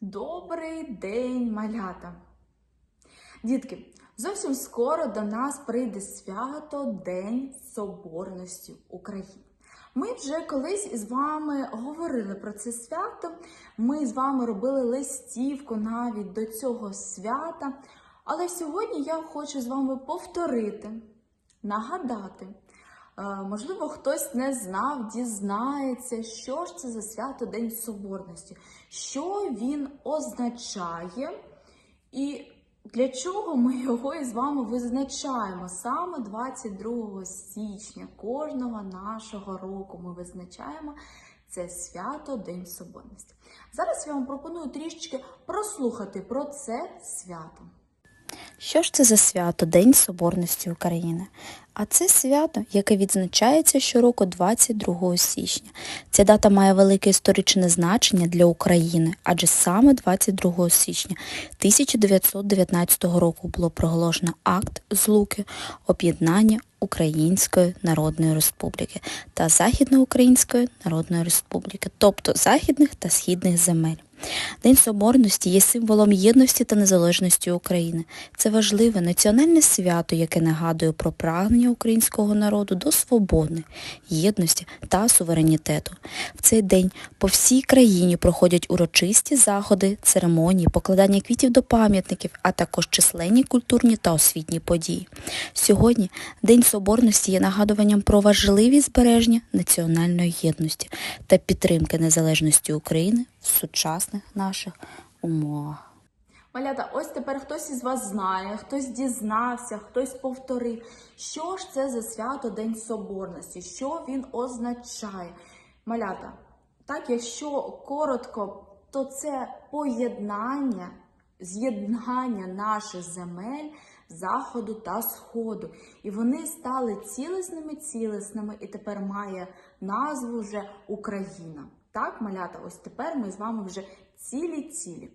Добрий день, малята! Дітки, зовсім скоро до нас прийде свято День Соборності України. Ми вже колись із вами говорили про це свято. Ми з вами робили листівку навіть до цього свята. Але сьогодні я хочу з вами повторити, нагадати. Е, Можливо, хтось не знав, дізнається, що ж це за свято День Соборності, що він означає, і для чого ми його із вами визначаємо саме 22 січня кожного нашого року. Ми визначаємо це свято День Соборності. Зараз я вам пропоную трішечки прослухати про це свято. Що ж це за свято День Соборності України? А це свято, яке відзначається щороку 22 січня. Ця дата має велике історичне значення для України, адже саме 22 січня 1919 року було проголошено акт злуки об'єднання Української Народної Республіки та Західноукраїнської Народної Республіки, тобто західних та східних земель. День Соборності є символом єдності та незалежності України. Це важливе національне свято, яке нагадує про прагнення українського народу до свободи, єдності та суверенітету. В цей день по всій країні проходять урочисті заходи, церемонії, покладання квітів до пам'ятників, а також численні культурні та освітні події. Сьогодні День Соборності є нагадуванням про важливість збереження національної єдності та підтримки незалежності України в сучасних наших умовах. Малята, ось тепер хтось із вас знає, хтось дізнався, хтось повторив, що ж це за свято День Соборності, що він означає. Малята, так, якщо коротко, то це поєднання, з'єднання наших земель заходу та сходу. І вони стали цілісними цілісними, і тепер має назву вже Україна. Так, малята, ось тепер ми з вами вже цілі-цілі.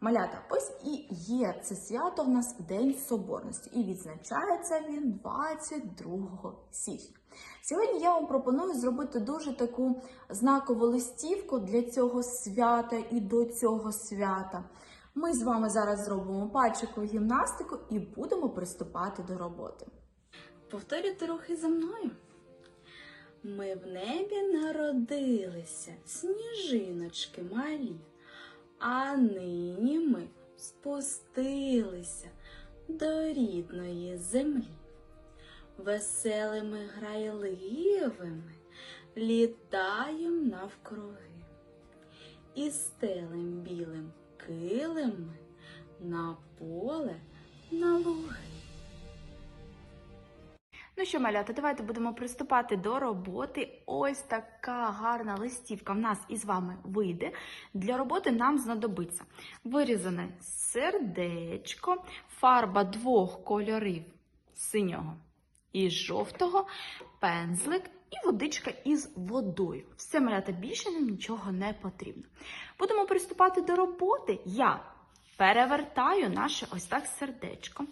Малята, ось і є це свято в нас День Соборності, і відзначається він 22 січня. Сьогодні я вам пропоную зробити дуже таку знакову листівку для цього свята і до цього свята. Ми з вами зараз зробимо пальчикову гімнастику і будемо приступати до роботи. Повторюйте рухи за мною. Ми в небі народилися, сніжиночки малі, а нині ми спустилися до рідної землі. Веселими грайливими літаєм навкруги, і стелем білим на поле, на луги. Ну що, малята, давайте будемо приступати до роботи. Ось така гарна листівка в нас із вами вийде. Для роботи нам знадобиться вирізане сердечко, фарба двох кольорів синього і жовтого, пензлик і водичка із водою. Все, малята, більше нам нічого не потрібно. Будемо приступати до роботи. Я перевертаю наше ось так сердечко.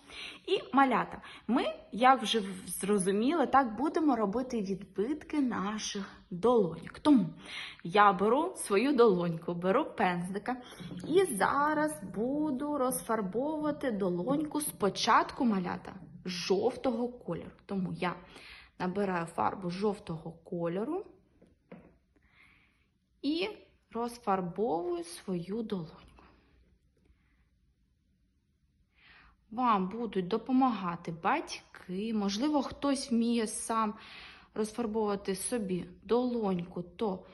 І малята, ми, як вже зрозуміли, так будемо робити відбитки наших долоньок. Тому я беру свою долоньку, беру пензлика і зараз буду розфарбовувати долоньку спочатку малята жовтого кольору. Тому я набираю фарбу жовтого кольору і розфарбовую свою долоньку. Вам будуть допомагати батьки, можливо, хтось вміє сам розфарбовувати собі долоньку, то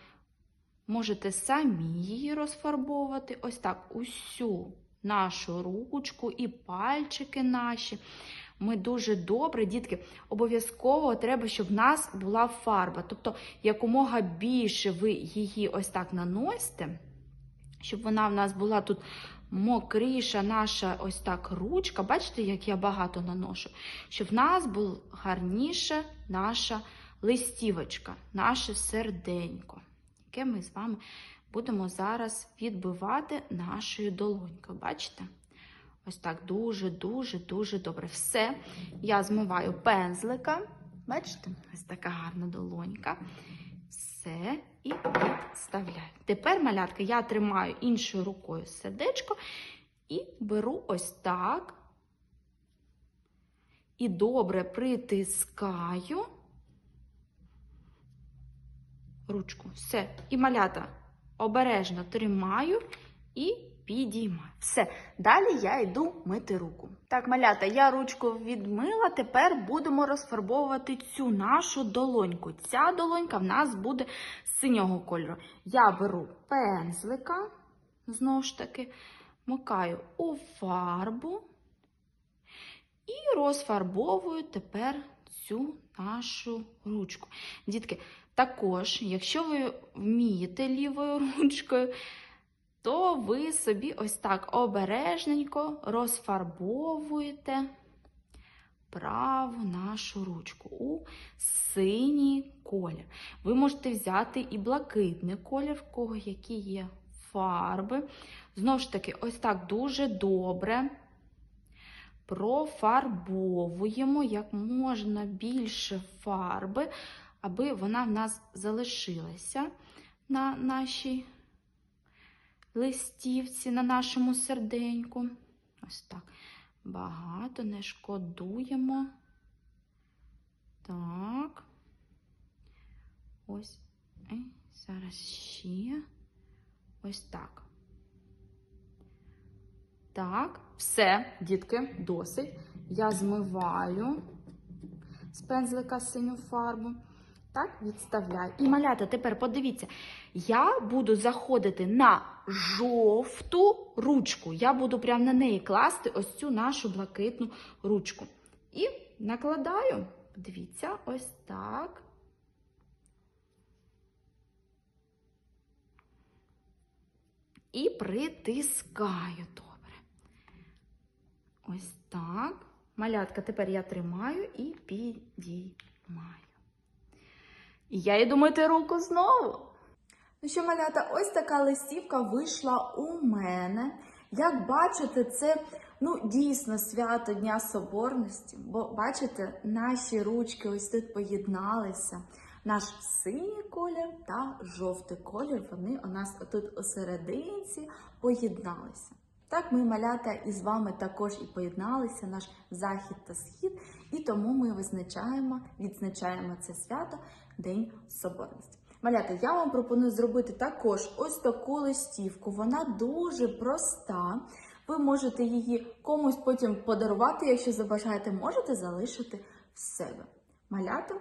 можете самі її розфарбовувати. Ось так усю нашу ручку і пальчики наші. Ми дуже добре, дітки, обов'язково треба, щоб в нас була фарба. Тобто, якомога більше ви її ось так наносите, щоб вона в нас була тут мокріша наша ось так ручка. Бачите, як я багато наношу? Щоб в нас була гарніша наша листівочка, наше серденько, яке ми з вами будемо зараз відбивати нашою долонькою. Бачите? Ось так дуже-дуже-дуже добре. Все. Я змиваю пензлика. Бачите? Ось така гарна долонька. Все. І відставляю. Тепер, малятка, я тримаю іншою рукою сердечко і беру ось так. І добре притискаю ручку. Все. І малята обережно тримаю і підіймаю. Все. Далі я йду мити руку. Так, малята, я ручку відмила. Тепер будемо розфарбовувати цю нашу долоньку. Ця долонька в нас буде синього кольору. Я беру пензлика, знову ж таки, макаю у фарбу і розфарбовую тепер цю нашу ручку. Дітки, також, якщо ви вмієте лівою ручкою, то ви собі ось так обережненько розфарбовуєте праву нашу ручку у синій колір. Ви можете взяти і блакитний колір, в кого які є фарби. Знову ж таки, ось так дуже добре профарбовуємо як можна більше фарби, аби вона в нас залишилася на нашій листівці, на нашому серденьку. Ось так. Багато не шкодуємо. Так. Ось. І зараз ще. Ось так. Так, все, дітки, досить. Я змиваю з пензлика синю фарбу. Так, відставляю. І малята, тепер подивіться, я буду заходити на жовту ручку. Я буду прямо на неї класти ось цю нашу блакитну ручку. І накладаю, подивіться, ось так. І притискаю добре. Ось так. Малятка тепер я тримаю і підіймаю. І я йду мити руку знову. Ну що, малята, ось така листівка вийшла у мене. Як бачите, це ну, дійсно свято Дня Соборності, бо бачите, наші ручки ось тут поєдналися. Наш синій колір та жовтий колір, вони у нас тут у серединці поєдналися. Так, ми малята із вами також і поєдналися, наш захід та схід, і тому ми визначаємо, відзначаємо це свято День Соборності. Малята, я вам пропоную зробити також ось таку листівку. Вона дуже проста. Ви можете її комусь потім подарувати, якщо забажаєте, можете залишити в себе. Малята,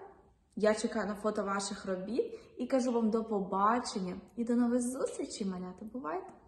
я чекаю на фото ваших робіт і кажу вам до побачення і до нових зустрічей, малята. Бувайте!